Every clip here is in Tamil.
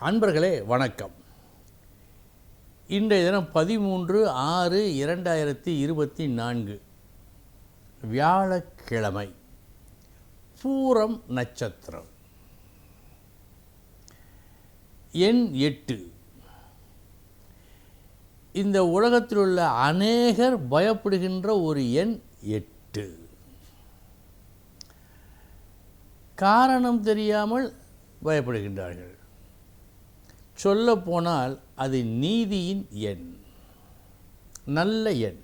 அன்பர்களே வணக்கம். இன்றைய தினம் பதிமூன்று ஆறு இரண்டாயிரத்தி இருபத்தி நான்கு. வியாழக்கிழமை. பூரம் நட்சத்திரம். எண் எட்டு. இந்த உலகத்தில் உள்ள அநேகர் பயப்படுகின்ற ஒரு எண் எட்டு. காரணம் தெரியாமல் பயப்படுகின்றார்கள். சொல்லப்போனால் அது நீதியின் எண் நல்ல எண்.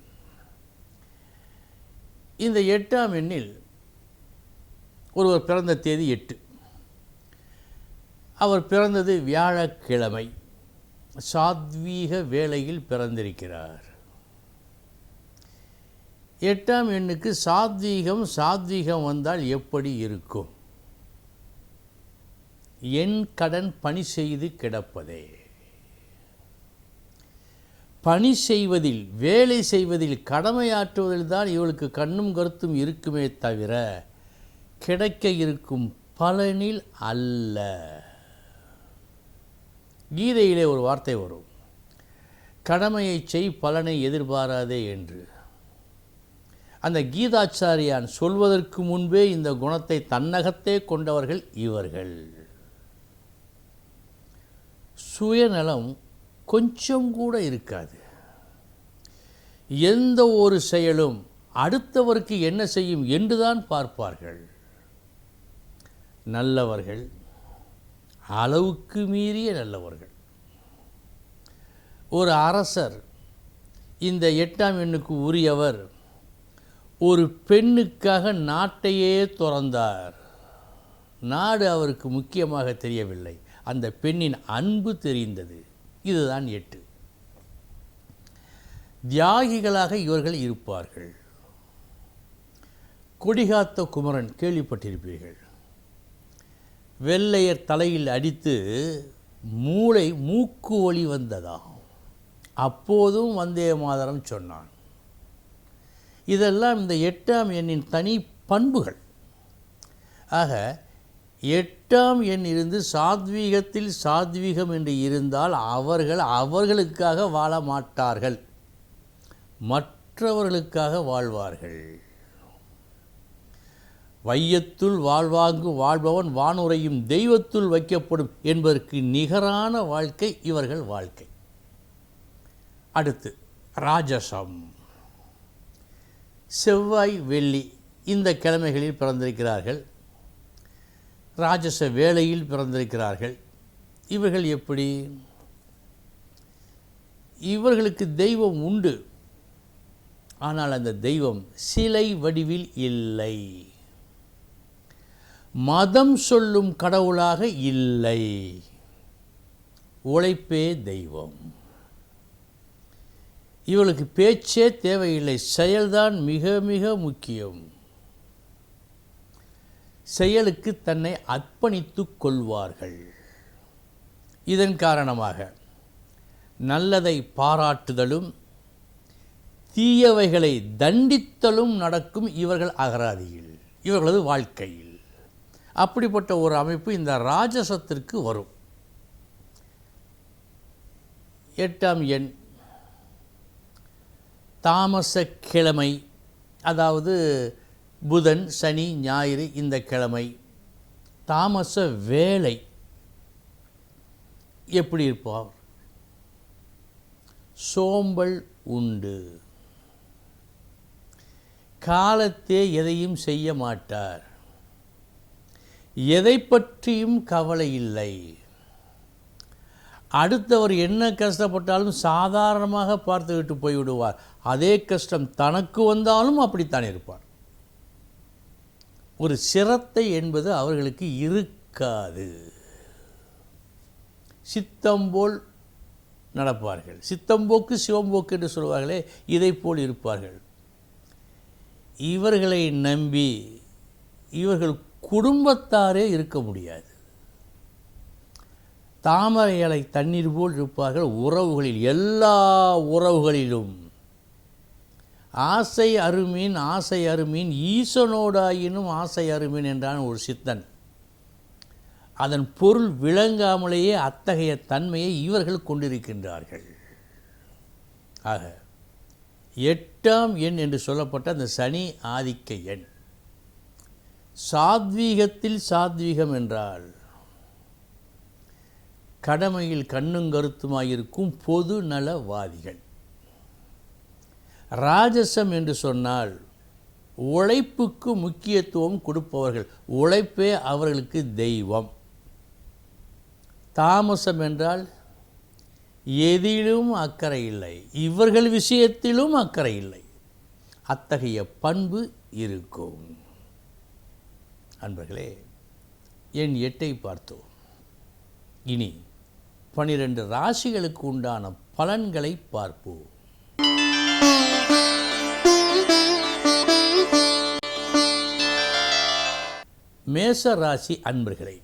இந்த எட்டாம் எண்ணில் ஒருவர் பிறந்த தேதி எட்டு. அவர் பிறந்தது வியாழக்கிழமை சாத்வீக வேளையில் பிறந்திருக்கிறார். எட்டாம் எண்ணுக்கு சாத்வீகம் சாத்வீகம் வந்தால் எப்படி இருக்கும்? என் கடன் பணி செய்து கிடப்பதே. பணி செய்வதில் வேலை செய்வதில் கடமையாற்றுவதில் தான் இவளுக்கு கண்ணும் கருத்தும் இருக்குமே தவிர கிடைக்க இருக்கும் பலனில் அல்ல. கீதையிலே ஒரு வார்த்தை வரும். கடமையை செய் பலனை எதிர்பாராதே என்று. அந்த கீதாச்சாரியான் சொல்வதற்கு முன்பே இந்த குணத்தை தன்னகத்தே கொண்டவர்கள் இவர்கள். சுயநலம் கொஞ்சம் கூட இருக்காது. எந்த ஒரு செயலும் அடுத்தவருக்கு என்ன செய்யும் என்றுதான் பார்ப்பார்கள். நல்லவர்கள் அளவுக்கு மீறிய நல்லவர்கள். ஒரு அரசர் இந்த எட்டாம் எண்ணுக்கு உரியவர் ஒரு பெண்ணுக்காக நாட்டையே துறந்தார். நாடு அவருக்கு முக்கியமாக தெரியவில்லை. அந்த பெண்ணின் அன்பு தெரிந்தது. இதுதான் எட்டு. தியாகிகளாக இவர்கள் இருப்பார்கள். கொடிகாத்த குமரன் கேள்விப்பட்டிருப்பீர்கள். வெள்ளையர் தலையில் அடித்து மூளை மூக்கு ஒளி வந்ததாம் அப்போதும் வந்தே மாதரம் சொன்னான். இதெல்லாம் இந்த எட்டாம் எண்ணின் தனி பண்புகள். ஆக எட்டாம் எண் இருந்து சாத்வீகத்தில் சாத்வீகம் என்று இருந்தால் அவர்கள் அவர்களுக்காக வாழ மாட்டார்கள். மற்றவர்களுக்காக வாழ்வார்கள். வையத்துள் வாழ்வாங்கு வாழ்பவன் வானுரையும் தெய்வத்துள் வைக்கப்படும் என்பதற்கு நிகரான வாழ்க்கை இவர்கள் வாழ்க்கை. அடுத்து ராஜசம். செவ்வாய் வெள்ளி இந்த கிழமைகளில் பிறந்திருக்கிறார்கள். ராஜச வேளையில் பிறந்திருக்கிறார்கள். இவர்கள் எப்படி? இவர்களுக்கு தெய்வம் உண்டு. ஆனால் அந்த தெய்வம் சிலை வடிவில் இல்லை. மதம் சொல்லும் கடவுளாக இல்லை. உழைப்பே தெய்வம். இவளுக்கு பேச்சே தேவையில்லை. செயல்தான் மிக மிக முக்கியம். செயலுக்கு தன்னை அர்ப்பணித்து கொள்வார்கள். இதன் காரணமாக நல்லதை பாராட்டுதலும் தீயவைகளை தண்டித்தலும் நடக்கும் இவர்கள் அகராதியில் இவர்களது வாழ்க்கையில். அப்படிப்பட்ட ஒரு அமைப்பு இந்த ராஜசத்திற்கு வரும். எட்டாம் எண். தாமச கிழமை அதாவது புதன் சனி ஞாயிறு இந்த கிழமை. தாமச வேலை எப்படி இருப்பார்? சோம்பல் உண்டு. காலத்தே எதையும் செய்ய மாட்டார். எதை பற்றியும் கவலை இல்லை. அடுத்தவர் என்ன கஷ்டப்பட்டாலும் சாதாரணமாக பார்த்துக்கிட்டு போய்விடுவார். அதே கஷ்டம் தனக்கு வந்தாலும் அப்படித்தான் இருப்பார். ஒரு சிரத்தை என்பது அவர்களுக்கு இருக்காது. சித்தம்போல் நடப்பார்கள். சித்தம்போக்கு சிவம்போக்கு என்று சொல்வார்களே இதை போல் இருப்பார்கள். இவர்களை நம்பி இவர்கள் குடும்பத்தாரே இருக்க முடியாது. தாமரை இலை தண்ணீர் போல் இருப்பார்கள். உறவுகளில் எல்லா உறவுகளிலும் ஆசை அருமீன் ஆசை அருமீன் ஈசனோடாயினும் ஆசை அருமீன் என்றான் ஒரு சித்தன். அதன் பொருள் விளங்காமலேயே அத்தகைய தன்மையை இவர்கள் கொண்டிருக்கின்றார்கள். ஆக எட்டாம் எண் என்று சொல்லப்பட்ட அந்த சனி ஆதிக்க எண். சாத்வீகத்தில் சாத்வீகம் என்றால் கடமையில் கண்ணும் கருத்துமாயிருக்கும் பொது நலவாதிகள் ராஜசம் என்று சொன்னால் உழைப்புக்கு முக்கியத்துவம் கொடுப்பவர்கள். உழைப்பே அவர்களுக்கு தெய்வம். தாமசம் என்றால் எதிலும் அக்கறை இல்லை. இவர்கள் விஷயத்திலும் அக்கறை இல்லை. அத்தகைய பண்பு இருக்கும். அன்பர்களே என் எட்டை பார்த்தோம். இனி பனிரெண்டு ராசிகளுக்கு உண்டான பலன்களை பார்ப்போம். மேச ராசி அன்பர்களே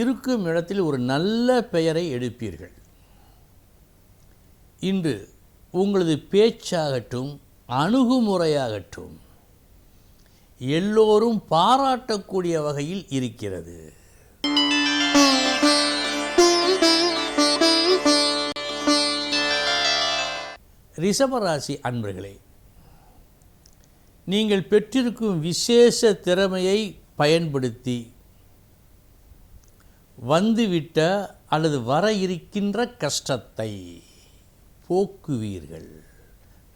இருக்கும் இடத்தில் ஒரு நல்ல பெயரை எடுப்பீர்கள். இன்று உங்களது பேச்சாகட்டும் அணுகுமுறையாகட்டும் எல்லோரும் பாராட்டக்கூடிய வகையில் இருக்கிறது. ரிஷபராசி அன்பர்களே நீங்கள் பெற்றிருக்கும் விசேஷ திறமையை பயன்படுத்தி வந்துவிட்ட அல்லது வர இருக்கின்ற கஷ்டத்தை போக்குவீர்கள்.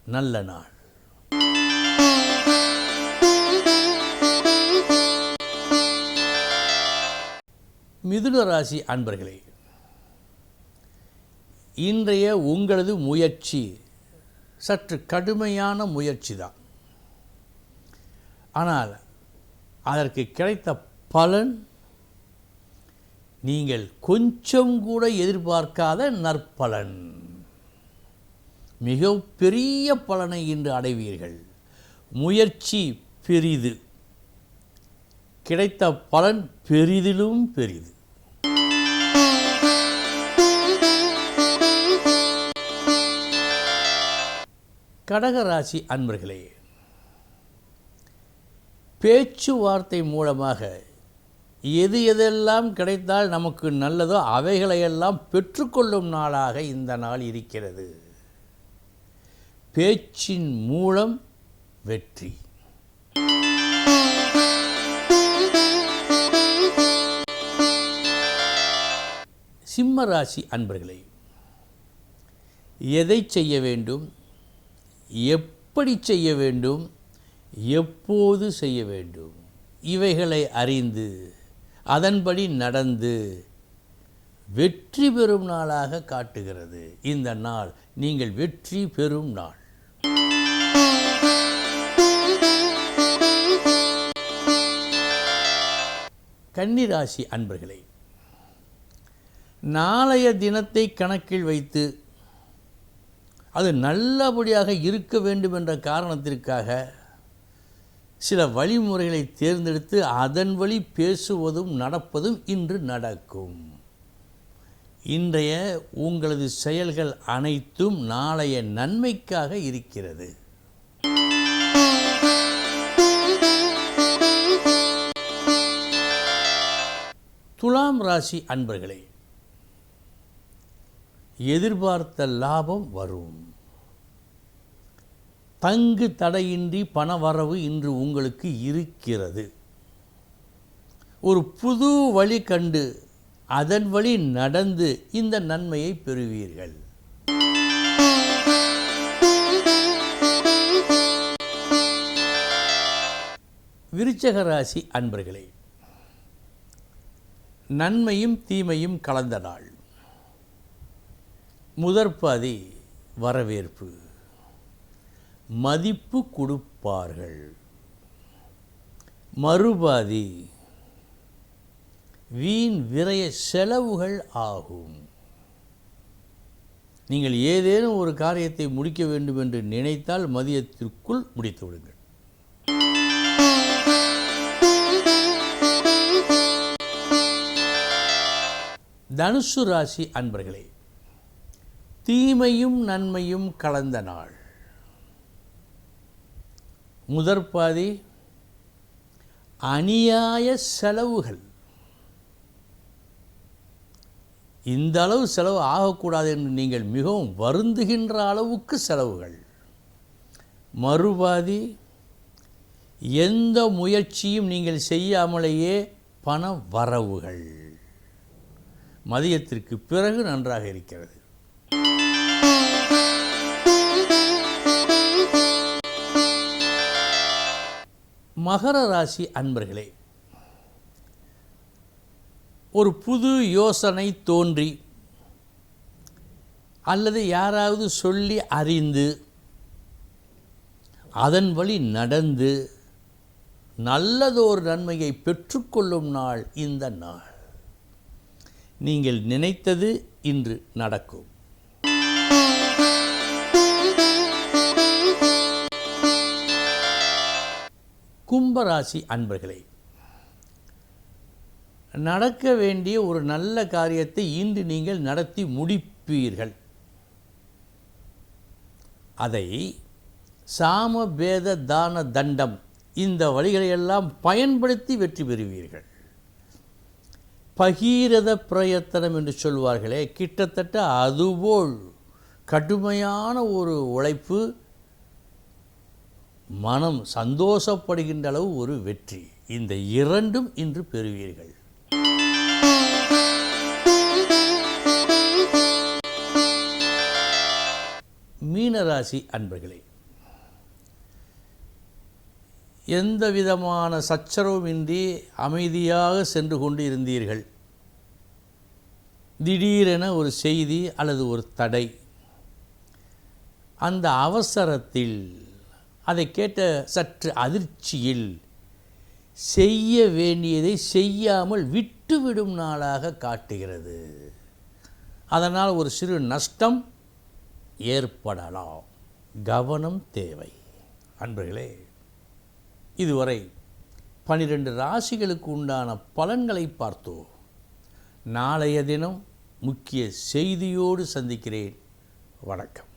நல்ல நாள். மிதுன ராசி அன்பர்களே இன்றைய உங்களது முயற்சி சற்று கடுமையான முயற்சி தான் ஆனால் அதற்கு கிடைத்த பலன் நீங்கள் கொஞ்சம் கூட எதிர்பார்க்காத நற்பலன். மிக பெரிய பலனை இன்று அடைவீர்கள். முயற்சி பெரிது. கிடைத்த பலன் பெரிதிலும் பெரிது. கடகராசி அன்பர்களே பேச்சுவார்த்தை மூலமாக எது எதெல்லாம் கிடைத்தால் நமக்கு நல்லதோ அவைகளையெல்லாம் பெற்றுக்கொள்ளும் நாளாக இந்த நாள் இருக்கிறது. பேச்சின் மூலம் வெற்றி. சிம்ம ராசி அன்பர்களே எதை செய்ய வேண்டும்? எப்படி செய்ய வேண்டும்? எப்போது செய்ய வேண்டும்? இவைகளை அறிந்து அதன்படி நடந்து வெற்றி பெறும் நாளாக காட்டுகிறது. இந்த நாள் நீங்கள் வெற்றி பெறும் நாள். கன்னிராசி அன்பர்களே நாளைய தினத்தை கணக்கில் வைத்து அது நல்லபடியாக இருக்க வேண்டும் என்ற காரணத்திற்காக சில வழிமுறைகளை தேர்ந்தெடுத்து அதன் வழி பேசுவதும் நடப்பதும் இன்று நடக்கும். இன்றைய உங்களது செயல்கள் அனைத்தும் நாளைய நன்மைக்காக இருக்கிறது. துலாம் ராசி அன்பர்களே எதிர்பார்த்த லாபம் வரும். தங்கு தடையின்றி பணவரவு இன்று உங்களுக்கு இருக்கிறது. ஒரு புது வழி கண்டு அதன் வழி நடந்து இந்த நன்மையை பெறுவீர்கள். விருச்சக ராசி அன்பர்களே நன்மையும் தீமையும் கலந்த நாள். முதற்பாதி வரவேற்பு. மதிப்பு கொடுப்பார்கள். மறுபாதி வீண் விரைய செலவுகள் ஆகும். நீங்கள் ஏதேனும் ஒரு காரியத்தை முடிக்க வேண்டும் என்று நினைத்தால் மதியத்திற்குள் முடித்து விடுங்கள். தனுசு ராசி அன்பர்களே தீமையும் நன்மையும் கலந்த நாள். முதற்பாதி அநியாய செலவுகள். இந்த அளவு செலவு ஆகக்கூடாது என்று நீங்கள் மிகவும் வருந்துகின்ற அளவுக்கு செலவுகள். மறுபாதி எந்த முயற்சியும் நீங்கள் செய்யாமலேயே பண வரவுகள். மதியத்திற்கு பிறகு நன்றாக இருக்கிறது. மகர ராசி அன்பர்களே ஒரு புது யோசனை தோன்றி அல்லது யாராவது சொல்லி அறிந்து அதன் வழி நடந்து நல்லதொரு நன்மையை பெற்றுக்கொள்ளும் நாள் இந்த நாள். நீங்கள் நினைத்தது இன்று நடக்கும். கும்பராசி அன்பர்களே நடக்க வேண்டிய ஒரு நல்ல காரியத்தை இன்று நீங்கள் நடத்தி முடிப்பீர்கள். அதை சாம பேத தான தண்டம் இந்த வழிகளையெல்லாம் பயன்படுத்தி வெற்றி பெறுவீர்கள். பகீரத பிரயத்தனம் என்று சொல்வார்களே கிட்டத்தட்ட அதுபோல் கடுமையான ஒரு உழைப்பு மனம் சந்தோஷப்படுகின்ற அளவு ஒரு வெற்றி. இந்த இரண்டும் இன்று பெறுவீர்கள். மீனராசி அன்பர்களே எந்த விதமான சச்சரவுமின்றி அமைதியாக சென்று கொண்டு இருந்தீர்கள்? திடீரென ஒரு செய்தி அல்லது ஒரு தடை. அந்த அவசரத்தில் அதை கேட்ட சற்று அதிர்ச்சியில் செய்ய வேண்டியதை செய்யாமல் விட்டுவிடும் நாளாக காட்டுகிறது. அதனால் ஒரு சிறு நஷ்டம் ஏற்படலாம். கவனம் தேவை. அன்பர்களே இதுவரை பனிரெண்டு ராசிகளுக்கு உண்டான பலன்களை பார்த்தோம். நாளைய தினம் முக்கிய செய்தியோடு சந்திக்கிறேன். வணக்கம்.